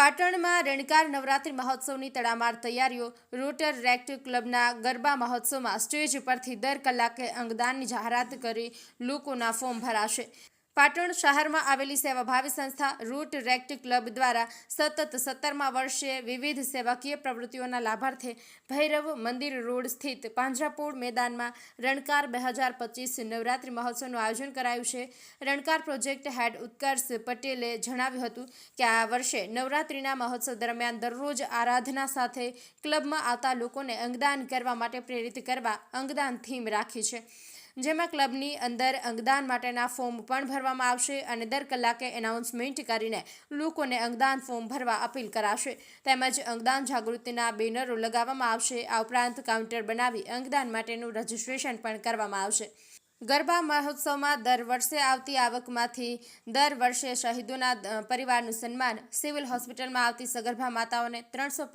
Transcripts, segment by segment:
પાટણમાં રણકાર નવરાત્રિ મહોત્સવની તડામાર તૈયારીઓ, રોટર રેક્ટ ક્લબના ગરબા મહોત્સવમાં સ્ટેજ પરથી દર કલાકે અંગદાનની જાહેરાત કરી લોકોના ફોર્મ ભરાશે. પાટણ શહેરમાં આવેલી સેવાભાવી સંસ્થા રૂટ રેક્ટ ક્લબ દ્વારા સતત સત્તરમા વર્ષે વિવિધ સેવાકીય પ્રવૃત્તિઓના લાભાર્થે ભૈરવ મંદિર રોડ સ્થિત પાંજરાપોળ મેદાનમાં રણકાર બે હજાર પચીસ નવરાત્રિ મહોત્સવનું આયોજન કરાયું છે. રણકાર પ્રોજેક્ટ હેડ ઉત્કર્ષ પટેલે જણાવ્યું હતું કે આ વર્ષે નવરાત્રિના મહોત્સવ દરમિયાન દરરોજ આરાધના સાથે ક્લબમાં આવતા લોકોને અંગદાન કરવા માટે પ્રેરિત કરવા અંગદાન થીમ રાખી છે. જેમાં ક્લબની અંદર અંગદાન માટેના ફોર્મ પણ ભરવામાં આવશે અને દર કલાકે એનાઉન્સમેન્ટ કરીને લોકોને અંગદાન ફોર્મ ભરવા અપીલ કરાશે. તેમજ અંગદાન જાગૃતિના બેનરો લગાવવામાં આવશે. આ ઉપરાંત કાઉન્ટર બનાવી અંગદાન માટેનું રજીસ્ટ્રેશન પણ કરવામાં આવશે. ગરબા મહોત્સવમાં દર વર્ષે આવતી આવકમાંથી દર વર્ષે શહીદોના પરિવારનું સન્માન સિવિલ હોસ્પિટલમાં આવતી સગર્ભા માતાઓને ત્રણસો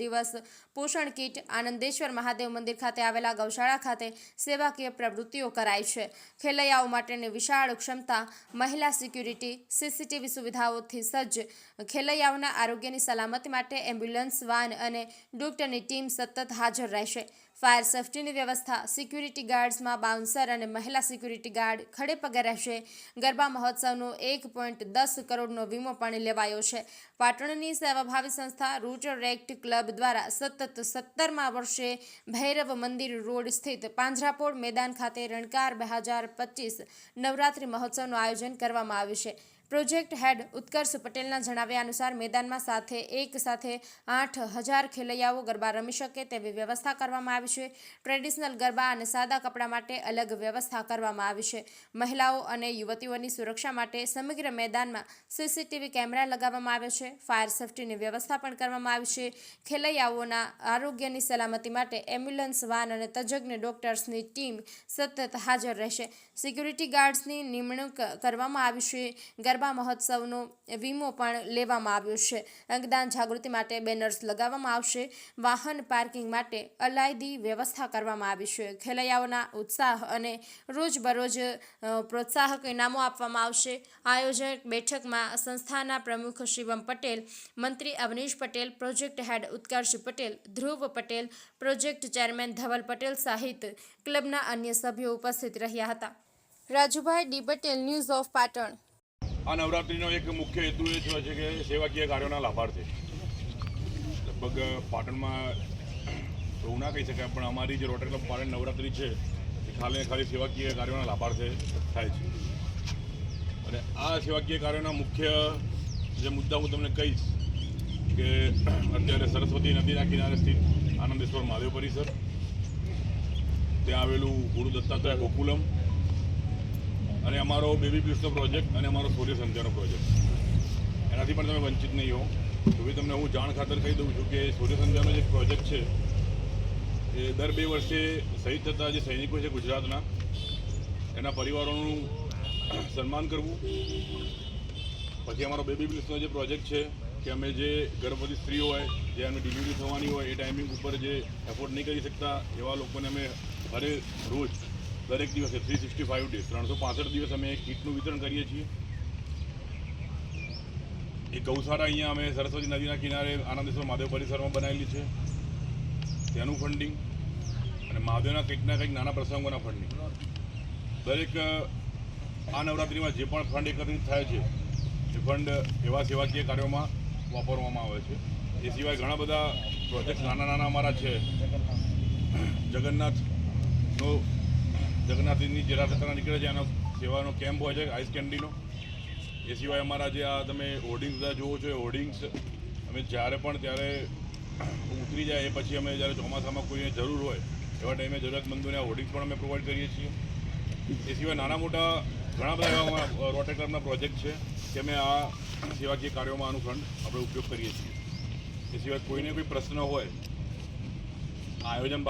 દિવસ પોષણ કીટ આનંદેશ્વર મહાદેવ મંદિર ખાતે આવેલા ગૌશાળા ખાતે સેવાકીય પ્રવૃત્તિઓ કરાય છે. ખેલૈયાઓ માટેની વિશાળ ક્ષમતા, મહિલા સિક્યુરિટી, સીસીટીવી સુવિધાઓથી સજ્જ. ખેલૈયાઓના આરોગ્યની સલામતી માટે એમ્બ્યુલન્સ, વાન અને ડોક્ટરની ટીમ સતત હાજર રહેશે. ફાયર સેફટીની વ્યવસ્થા, સિક્યુરિટી ગાર્ડ્સમાં બાઉન્સર અને મહિલા સિક્યુરિટી ગાર્ડ ખડે પગે રહેશે. ગરબા મહોત્સવનો એક પોઈન્ટ દસ કરોડનો વીમો પણ લેવાયો છે. પાટણની સેવાભાવી સંસ્થા રૂટર રેક્ટ ક્લબ દ્વારા સતત સત્તરમા વર્ષે ભૈરવ મંદિર રોડ સ્થિત પાંજરાપોળ મેદાન ખાતે રણકાર બે હજાર પચીસ નવરાત્રિ મહોત્સવનું આયોજન કરવામાં આવ્યું છે. પ્રોજેક્ટ હેડ ઉત્કર્ષ પટેલના જણાવ્યા અનુસાર મેદાનમાં સાથે એક સાથે આઠ હજાર ખેલૈયાઓ ગરબા રમી શકે તેવી વ્યવસ્થા કરવામાં આવી છે. ટ્રેડિશનલ ગરબા અને સાદા કપડાં માટે અલગ વ્યવસ્થા કરવામાં આવી છે. મહિલાઓ અને યુવતીઓની સુરક્ષા માટે સમગ્ર મેદાનમાં સીસીટીવી કેમેરા લગાવવામાં આવ્યો છે. ફાયર સેફટીની વ્યવસ્થા પણ કરવામાં આવી છે. ખેલૈયાઓના આરોગ્યની સલામતી માટે એમ્બ્યુલન્સ, વાન અને તજજ્ઞ ડોક્ટર્સની ટીમ સતત હાજર રહેશે. સિક્યુરિટી ગાર્ડ્સની નિમણૂક કરવામાં આવી છે. ગરબા મહોત્સવનો વીમો પણ લેવામાં આવ્યો છે. અંગદાન જાગૃતિ માટે બેનર્સ લગાવવામાં આવશે. વાહન પાર્કિંગ માટે અલાયદી વ્યવસ્થા કરવામાં આવી છે. ખેલૈયાઓના ઉત્સાહ અને રોજબરોજ પ્રોત્સાહક ઇનામો આપવામાં આવશે. આયોજક બેઠકમાં સંસ્થાના પ્રમુખ શિવમ પટેલ, મંત્રી Avnish Patel, project head Utkarsh Patel, Dhruv Patel, project chairman Dhaval Patel સહિત ક્લબના અન્ય સભ્યો ઉપસ્થિત રહ્યા હતા. Rajubhai D Patel, news of Patan. આ નવરાત્રિનો એક મુખ્ય હેતુ એ જ છે કે સેવાકીય કાર્યોના લાભાર્થે. લગભગ પાટણમાં એવું ના કહી શકાય, પણ અમારી જે રોટરી ક્લબ પાટણ નવરાત્રિ છે, એ ખાલી ખાલી સેવાકીય કાર્યોના લાભાર્થે થાય છે. અને આ સેવાકીય કાર્યોના મુખ્ય જે મુદ્દા હું તમને કહીશ કે અત્યારે સરસ્વતી નદીના કિનારે સ્થિત આનંદેશ્વર મહાદેવ પરિસર, ત્યાં આવેલું ગુરુ દત્તાત્રેય ગોકુલમ અને અમારો બેબી પીસનો પ્રોજેક્ટ અને અમારો સૂર્ય સંધ્યાનો પ્રોજેક્ટ. એનાથી પણ તમે વંચિત નહીં હો તો બી તમને હું જાણ ખાતર કહી દઉં છું કે સૂર્ય સંધ્યાનો જે પ્રોજેક્ટ છે, એ દર બે વર્ષે શહીદ થતા જે સૈનિકો છે ગુજરાતના, એના પરિવારોનું સન્માન કરવું. પછી અમારો બેબી પીસનો જે પ્રોજેક્ટ છે, કે અમે જે ગર્ભવતી સ્ત્રી હોય, જે અમે ડિલિવરી થવાની હોય, એ ટાઈમિંગ ઉપર જે એફોર્ડ નહીં કરી શકતા, એવા લોકોને અમે હરે રોજ દરેક દિવસે થ્રી સિક્સટી ફાઇવ ડેઝ ત્રણસો પાસઠ દિવસ અમે કીટનું વિતરણ કરીએ છીએ. એ ગૌશાળા અહીંયા અમે સરસ્વતી નદીના કિનારે આનંદેશ્વર મહાદેવ પરિસરમાં બનાવેલી છે. તેનું ફંડિંગ અને મહાદેવના કંઈકના કંઈક નાના પ્રસંગોના ફંડિંગ દરેક આ નવરાત્રિમાં જે પણ ફંડ એકત્રિત થાય છે, એ ફંડ એવા સેવાકીય કાર્યોમાં વાપરવામાં આવે છે. એ સિવાય ઘણા બધા પ્રોજેક્ટ નાના નાના અમારા છે. જગન્નાથનો જગન્નાથની જેરા નીકળે છે, એનો સેવાનો કેમ્પ હોય છે આઈસ કેન્ડીનો એ સિવાય અમારા જે આ તમે હોર્ડિંગ્સ બધા જુઓ છો, એ હોર્ડિંગ્સ અમે જ્યારે પણ ત્યારે ઉતરી જાય એ પછી અમે જ્યારે ચોમાસામાં કોઈને જરૂર હોય, એવા ટાઈમે જરૂરિયાતમંદોને આ હોર્ડિંગ્સ પણ અમે પ્રોવાઈડ કરીએ છીએ. એ સિવાય નાના મોટા ઘણા બધા એવા રોટરી પ્રોજેક્ટ છે, કે અમે આ સેવાકીય કાર્યોમાં આનું ફંડ આપણે ઉપયોગ કરીએ છીએ. એ સિવાય કોઈને કોઈ પ્રશ્ન હોય, આયોજન